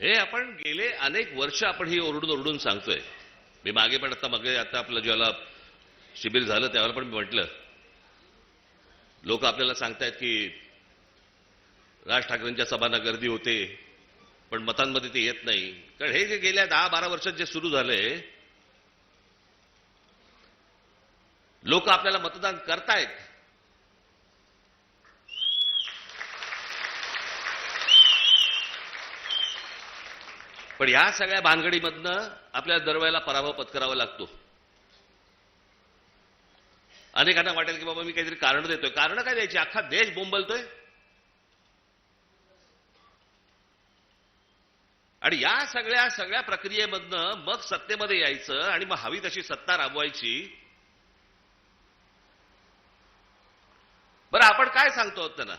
हे आपण गेले अनेक वर्ष आपण ही ओरडून ओरडून सांगतोय. मी मागे पण आता मागे आता आपलं ज्याला शिबिर झालं त्यावेळेला पण मी म्हटलं. लोक आपल्याला सांगतायत की राज ठाकरेंच्या सभांना गर्दी होते पण मतांमध्ये ते येत नाही. कारण हे जे गेल्या दहा बारा वर्षात जे सुरू झालंय लोक आपल्याला मतदान करतायत. पण या सगळ्या भानगडीमधनं आपल्याला दरवेळेला पराभव पत्करावा लागतो. अनेकांना वाटेल की बाबा मी काहीतरी कारण देतोय. कारण काय द्यायची? अख्खा देश बोंबलतोय. आणि या सगळ्या सगळ्या प्रक्रियेमधनं मग सत्तेमध्ये यायचं आणि मग हवी तशी सत्ता राबवायची. बरं आपण काय सांगतो आहोत त्यांना?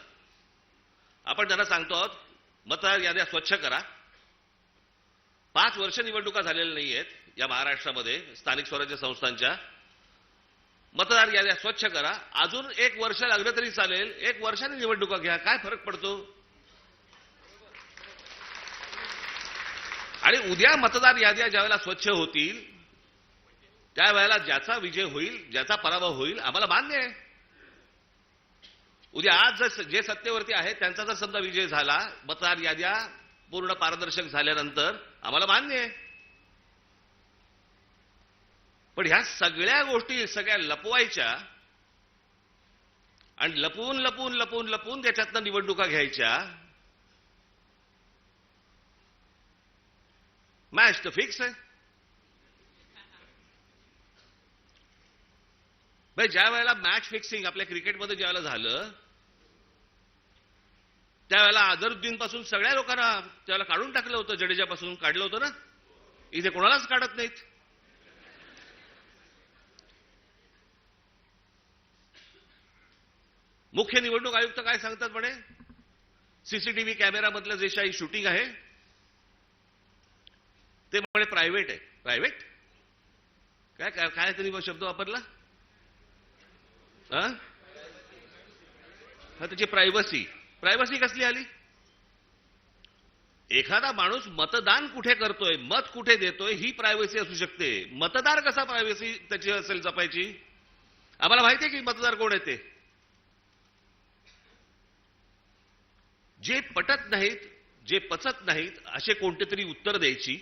आपण त्यांना सांगतो आहोत मतदार याद्या स्वच्छ करा. पाच वर्ष निवडणुका झालेल्या नाही आहेत या महाराष्ट्रामध्ये स्थानिक स्वराज्य संस्थांच्या. मतदार याद्या स्वच्छ करा. अजून एक वर्ष लागलं तरी चालेल. एक वर्षाने निवडणुका घ्या. काय फरक पडतो? आणि उद्या मतदार याद्या ज्यावेळेला स्वच्छ होतील त्यावेळेला ज्याचा विजय होईल ज्याचा पराभव होईल आम्हाला मान्य आहे. उद्या आज जर जे सत्तेवरती आहेत त्यांचा जर समजा विजय झाला मतदार याद्या पूर्ण पारदर्शक झाल्यानंतर आम्हाला मान्य आहे. पण ह्या सगळ्या गोष्टी सगळ्या लपवायच्या आणि लपवून लपवून लपवून लपवून त्याच्यातनं निवडणुका घ्यायच्या. मॅच तर फिक्स आहे. म्हणजे भाई ज्या वेळेला मॅच फिक्सिंग आपल्या क्रिकेटमध्ये ज्यावेळेला झालं त्यावेळेला अझरुद्दीन पासून सगळ्या लोकांना त्यावेळेला काढून टाकलं होतं जडेजापासून काढलं होतं ना. इथे कोणालाच काढत नाहीत. मुख्य निवडणूक आयुक्त काय सांगतात म्हणे? सीसीटीव्ही कॅमेरामधलं जे काही शूटिंग आहे ते म्हणे प्रायव्हेट आहे. प्रायव्हेट? काय काय तरी शब्द वापरला? हा हा त्याची प्रायव्हसी. प्रायव्हसी कसली आली? एखादा माणूस मतदान कुठे करतोय मत कुठे देतोय ही प्रायव्हसी असू शकते. मतदार कसा प्रायव्हसी त्याची असेल जपायची? आम्हाला माहिती आहे की मतदार कोण येते जे पटत नाहीत जे पचत नाहीत असे कोणते तरी उत्तर द्यायची.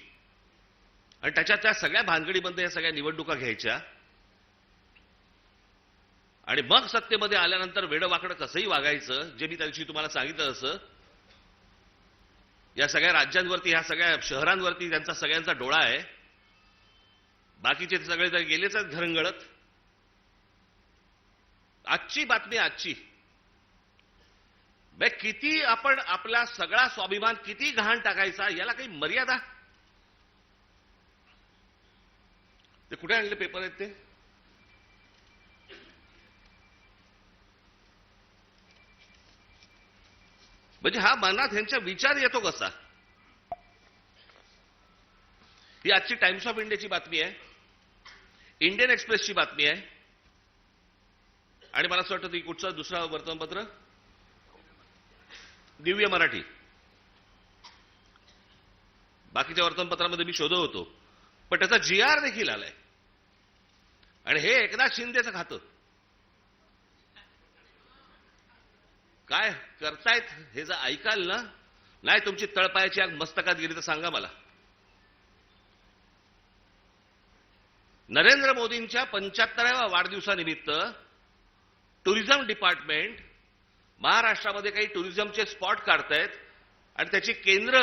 आणि त्याच्या त्या सगळ्या भानगडीमध्ये या सगळ्या निवडणुका घ्यायच्या. आणि मग सत्तेमध्ये आल्यानंतर वेडवाकडं कसंही वागायचं जे मी त्यांची तुम्हाला सांगितलं असं या सगळ्या राज्यांवरती ह्या सगळ्या शहरांवरती त्यांचा सगळ्यांचा डोळा आहे. बाकीचे सगळे तर गेलेच आहेत घरंगळत. आजची बातमी आजची. बे किती आपण आपला सगळा स्वाभिमान किती घाण टाकायचा याला काही मर्यादा? ते कुठे आणले पेपर आहेत ते? म्हणजे हा मनात ह्यांचा विचार येतो कसा? ही आजची टाइम्स ऑफ इंडियाची बातमी आहे. इंडियन एक्सप्रेसची बातमी आहे. आणि मला असं वाटतं ती कुठचं? दुसरा वर्तमानपत्र? दिव्य मराठी. बाकीच्या वर्तमानपत्रामध्ये मी शोधत होतो. पण त्याचा जी आर देखील आलाय. आणि हे एकनाथ शिंदेचं खातं. काय करतायत हे जर ऐकाल ना? नाही तुमची तळपायाची आग मस्तकात गेली तर सांगा मला. नरेंद्र मोदींच्या पंच्याहत्तराव्या वाढदिवसानिमित्त टुरिझम डिपार्टमेंट महाराष्ट्रामध्ये काही टुरिझमचे स्पॉट काढतायत आणि त्याची केंद्र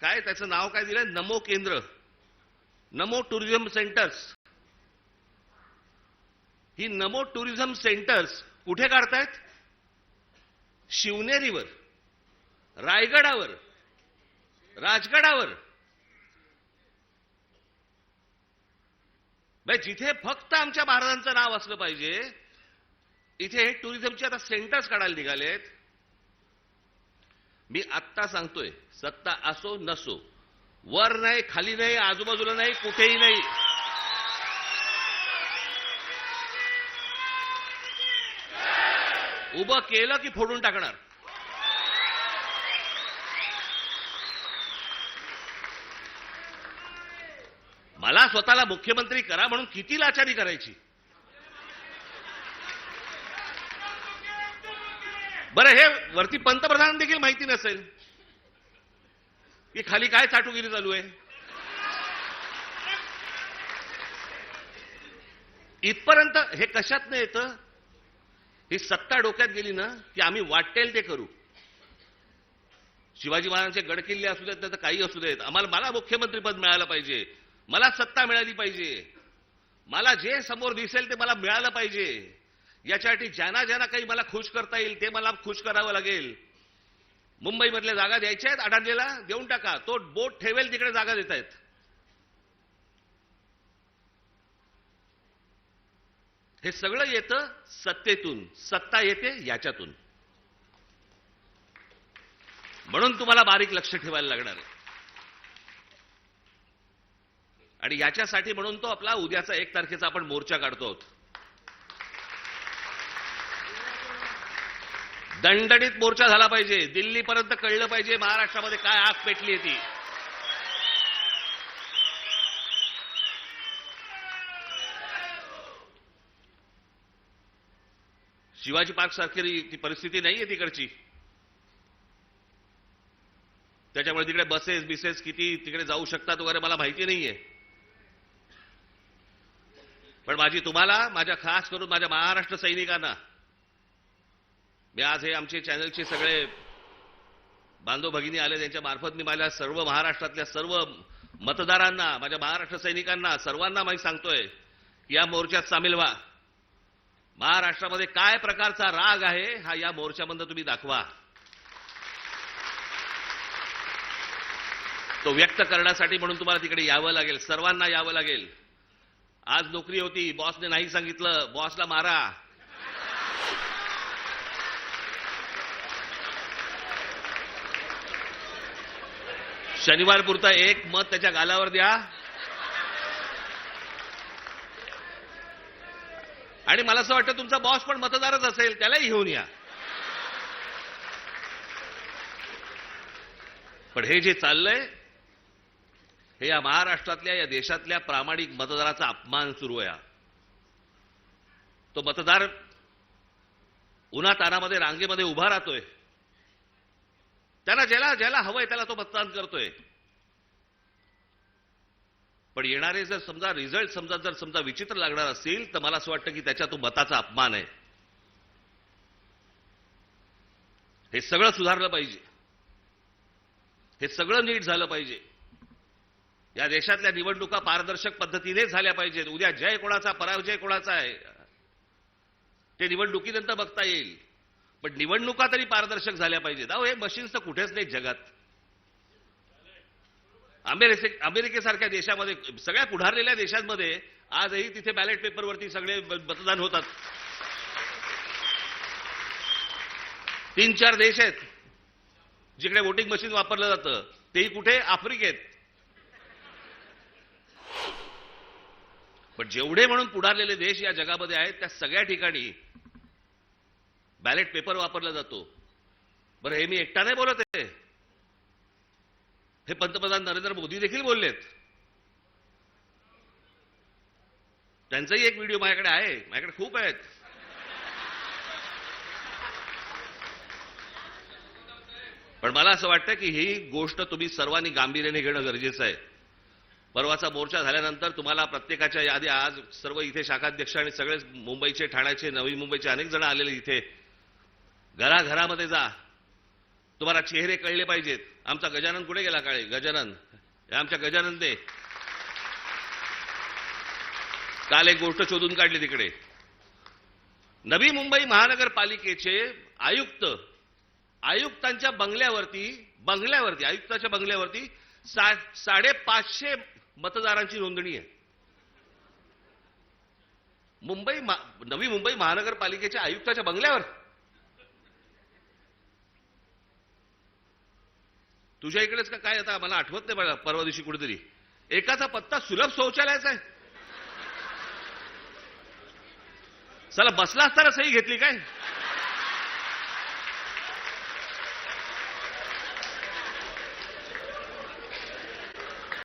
काय त्याचं नाव काय दिलंय? नमो केंद्र. Namo tourism centres. ही नमो टुरिझम सेंटर्स कुठे काढतायत? शिवनेरीवर रायगडावर राजगडावर. जिथे फक्त आमच्या महाराजांचं नाव असलं पाहिजे इथे हे टुरिझमचे आता सेंटर्स काढायला निघालेत. मी आत्ता सांगतोय सत्ता असो नसो वर नाही खाली नाही आजूबाजूला नाही कुठेही नाही. उभं केलं की फोडून टाकणार. मला स्वतःला मुख्यमंत्री करा म्हणून किती लाचारी करायची? बरं हे वरती पंतप्रधान देखील माहिती नसेल. की खाली काय चाटुगिरी चालू आहे? इथपर्यंत हे कशात येतं? ही सत्ता डोक्यात गेली ना की आम्ही वाटेल ते करू. शिवाजी महाराजांचे गडकिल्ले असू देत नाही तर काही असू देत. आम्हाला मला मुख्यमंत्रीपद मिळालं पाहिजे. मला सत्ता मिळाली पाहिजे. मला जे समोर दिसेल ते मला मिळालं पाहिजे. याच्यासाठी ज्यांना ज्यांना काही मला खुश करता येईल ते मला खुश करावं लागेल. मुंबईमधल्या जागा द्यायच्या आहेत अडाणलेला देऊन टाका. तो बोट ठेवेल तिकडे जागा देत आहेत हे सगळं येतं सत्तेतून. सत्ता येते याच्यातून. म्हणून तुम्हाला बारीक लक्ष ठेवायला लागणार आहे. आणि याच्यासाठी म्हणून तो आपला उद्याचा एक तारखेचा आपण मोर्चा काढतो. आहोत दणदणीत मोर्चा झाला पाहिजे. दिल्लीपर्यंत कळलं पाहिजे महाराष्ट्रामध्ये काय आग पेटली ती. शिवाजी पार्क सारखी ती परिस्थिती नाहीये तिकडची. त्याच्यामुळे तिकडे बसेस बिसेस किती तिकडे जाऊ शकतात वगैरे मला माहिती नाहीये. पण माझी तुम्हाला माझ्या खास करून माझ्या महाराष्ट्र सैनिकांना मी आज हे आमचे चॅनलचे सगळे बांधव भगिनी आले त्यांच्या मार्फत मी माझ्या सर्व महाराष्ट्रातल्या सर्व मतदारांना माझ्या महाराष्ट्र सैनिकांना सर्वांना मी सांगतोय की या मोर्चात सामील व्हा. महाराष्ट्रामध्ये काय प्रकारचा राग आहे हा या मोर्चामधनं तुम्ही दाखवा. तो व्यक्त करण्यासाठी म्हणून तुम्हाला तिकडे यावं लागेल सर्वांना यावं लागेल. आज नोकरी होती बॉसने नाही सांगितलं बॉसला मारा. शनिवार पुरता एक मत त्याच्या गालावर द्या. आणि मला असं वाटतं तुमचा बॉस पण मतदारच असेल त्यालाही घेऊन या. पण हे जे चाललंय हे या महाराष्ट्रातल्या या देशातल्या प्रामाणिक मतदाराचा अपमान सुरू आहे तो मतदार उन्हा तानामध्ये रांगेमध्ये उभा राहतोय. त्याला ज्याला ज्याला हवंय त्याला तो मतदान करतोय. पण येणारे जर समजा रिझल्ट समजा जर समजा विचित्र लागणार असतील तर मला असं वाटतं की त्याच्या तो मताचा अपमान आहे. हे सगळं सुधारलं पाहिजे. हे सगळं नीट झालं पाहिजे. या देशातल्या निवडणुका पारदर्शक पद्धतीने झाल्या पाहिजेत. उद्या जय कोणाचा पराजय कोणाचा आहे? ते निवडणुकीनंतर बघता येईल. पण निवडणुका तरी पारदर्शक झाल्या पाहिजेत. अहो हे मशीन्स तर कुठेच नाही जगात. अमेरिके अमेरिकेसारख्या देशामध्ये सगळ्या पुढारलेल्या देशांमध्ये आजही तिथे बॅलेट पेपरवरती सगळे मतदान होतात. तीन चार देश आहेत जिकडे वोटिंग मशीन वापरलं जातं. तेही कुठे? आफ्रिकेत. पण जेवढे म्हणून पुढारलेले देश या जगामध्ये आहेत त्या सगळ्या ठिकाणी बॅलेट पेपर वापरला जातो. बरं हे मी एकटा नाही बोलत हे पंतप्रधान नरेंद्र मोदी देखील बोललेत. त्यांचाही एक व्हिडिओ माझ्याकडे आहे. माझ्याकडे खूप आहेत. पण मला असं वाटतं की ही गोष्ट तुम्ही सर्वांनी गांभीर्याने घेणं गरजेचं आहे. परवाचा मोर्चा झाल्यानंतर तुम्हाला प्रत्येकाच्या यादी आज सर्व इथे शाखाध्यक्ष आणि सगळेच मुंबईचे ठाण्याचे नवी मुंबईचे अनेक जण आलेले इथे. घराघरामध्ये जा. तुम्हाला चेहरे कळले पाहिजेत. आमचा गजानन कुठे गेला काळे? गजानन. आमच्या गजानन दे. काल एक गोष्ट शोधून काढली तिकडे. नवी मुंबई महानगरपालिकेचे आयुक्त आयुक्तांच्या बंगल्यावरती बंगल्यावरती आयुक्ताच्या बंगल्यावरती सा साडेपाचशे मतदारांची नोंदणी आहे. मुंबई नवी मुंबई महानगरपालिकेच्या आयुक्ताच्या बंगल्यावर. तुझ्या इकडेच का काय आता? मला आठवत नाही बघा परवा दिवशी कुठेतरी. एकाचा पत्ता सुलभ शौचालयाचा आहे. चला बसला असताना सही घेतली काय?